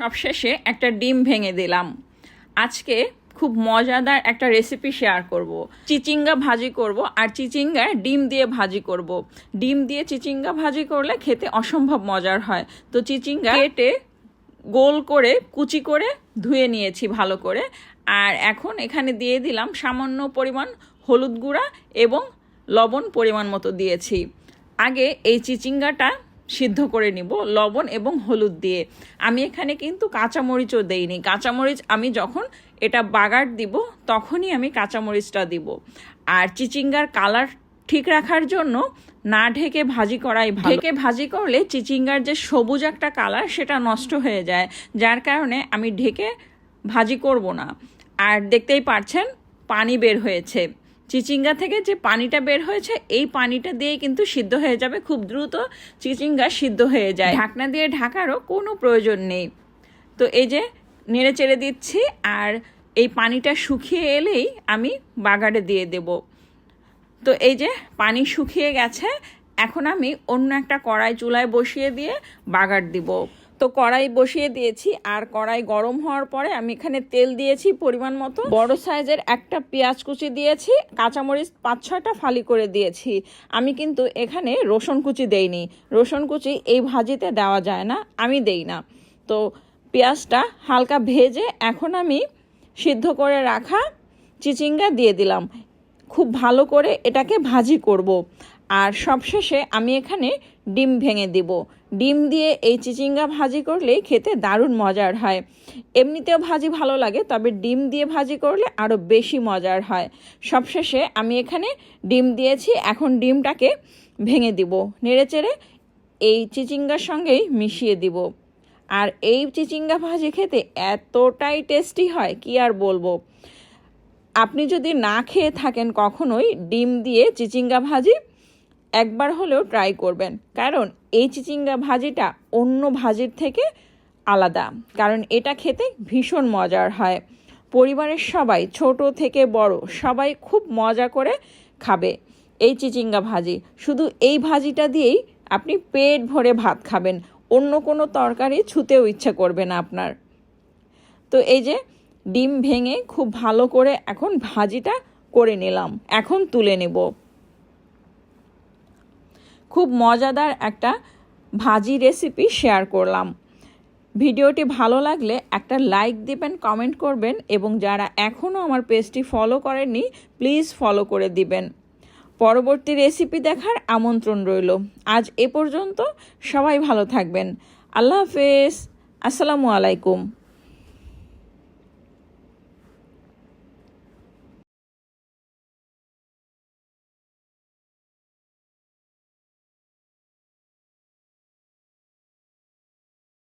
সবশেষে একটা ডিম ভেঙে দিলাম আজকে খুব মজাদার একটা রেসিপি শেয়ার করব। চিচিঙ্গা ভাজি করব আর চিচিঙ্গা ডিম দিয়ে ভাজি করব। ডিম দিয়ে চিচিঙ্গা ভাজি করলে খেতে অসম্ভব মজার হয় তো চিচিঙ্গা কেটে গোল করে, কুচি করে ধুয়ে নিয়েছি ভালো করে আর এখন এখানে দিয়ে দিলাম সামান্য পরিমাণ হলুদ গুঁড়া এবং লবণ পরিমাণ মতো দিয়েছি আগে এই চিচিঙ্গাটা সিদ্ধ করে নিব, লবণ এবং হলুদ দিয়ে। আমি এখানে কিন্তু কাঁচামরিচও দেইনি। কাঁচামরিচ আমি যখন এটা বাগার দিব, তখনই আমি কাঁচামরিচটা দিব। আর চিচিঙ্গার কালার ঠিক রাখার জন্য না ঢেকে ভাজি করাই ঢেকে ভাজি করলে চিচিঙ্গার যে সবুজ একটা কালার, সেটা নষ্ট হয়ে যায়। যার কারণে আমি ঢেকে ভাজি করব না। আর দেখতেই পারছেন, পানি বের হয়েছে। চিচিঙ্গা থেকে যে পানিটা বের হয়েছে, এই পানিটা দিয়ে কিন্তু সিদ্ধ হয়ে যাবে খুব দ্রুত। চিচিঙ্গা সিদ্ধ হয়ে যায়। ঢাকনা দিয়ে ঢাকারও কোনো প্রয়োজন নেই। তো এই যে নেড়ে চেড়ে দিচ্ছি, আর এই পানিটা শুকিয়ে এলেই আমি বাগারে দিয়ে দেব। তো এই যে পানি শুকিয়ে গেছে, এখন আমি অন্য একটা কড়াই চুলায় বসিয়ে দিয়ে বাগার দিব। তো কড়াই বসিয়ে দিয়েছি, আর কড়াই গরম হওয়ার পরে আমি এখানে তেল দিয়েছি পরিমাণ মতো। বড় সাইজের একটা পেঁয়াজ কুচি দিয়েছি, কাঁচামরিচ পাঁচ ছয়টা ফালি করে দিয়েছি। আমি কিন্তু এখানে রসুন কুচি দেইনি। রসুন কুচি এই ভাজিতে দেওয়া যায় না, আমি দেই না। তো পেঁয়াজটা হালকা ভেজে এখন আমি সিদ্ধ করে রাখা চিচিঙ্গা দিয়ে দিলাম। খুব ভালো করে এটাকে ভাজি করব। আর সবশেষে আমি এখানে ডিম ভেঙে দিব। ডিম দিয়ে এই চিচিঙ্গা ভাজি করলে খেতে দারুণ মজার হয়। এমনিতেও ভাজি ভালো লাগে, তবে ডিম দিয়ে ভাজি করলে আরও বেশি মজার হয়। সবশেষে আমি এখানে ডিম দিয়েছি, এখন ডিমটাকে ভেঙে দিব। নেড়েচেড়ে এই চিচিঙ্গার সঙ্গেই মিশিয়ে দিব। আর এই চিচিঙ্গা ভাজি খেতে এতটাই টেস্টি হয়, কি আর বলব? আপনি যদি না খেয়ে থাকেন কখনোই, ডিম দিয়ে চিচিঙ্গা ভাজি একবার হলেও ট্রাই করবেন। কারণ এই চিচিঙ্গা ভাজিটা অন্য ভাজির থেকে আলাদা। কারণ এটা খেতে ভীষণ মজার হয়। পরিবারের সবাই, ছোট থেকে বড়, সবাই খুব মজা করে খাবে এই চিচিঙ্গা ভাজি। শুধু এই ভাজিটা দিয়েই আপনি পেট ভরে ভাত খাবেন। অন্য কোনো তরকারি ছুতেও ইচ্ছা করবে না আপনার। তো এই যে ডিম ভেঙে খুব ভালো করে এখন ভাজিটা করে নিলাম। এখন তুলে নেব। খুব মজাদার একটা ভাজি রেসিপি শেয়ার করলাম। ভিডিওটি ভালো লাগলে একটা লাইক দিবেন কমেন্ট করবেন এবং যারা এখনও আমার পেজটি ফলো করেননি প্লিজ ফলো করে দিবেন। পরবর্তী রেসিপি দেখার আমন্ত্রণ রইল। আজ এ পর্যন্ত সবাই ভালো থাকবেন। আল্লাহ হাফেজ। আসসালামু আলাইকুম।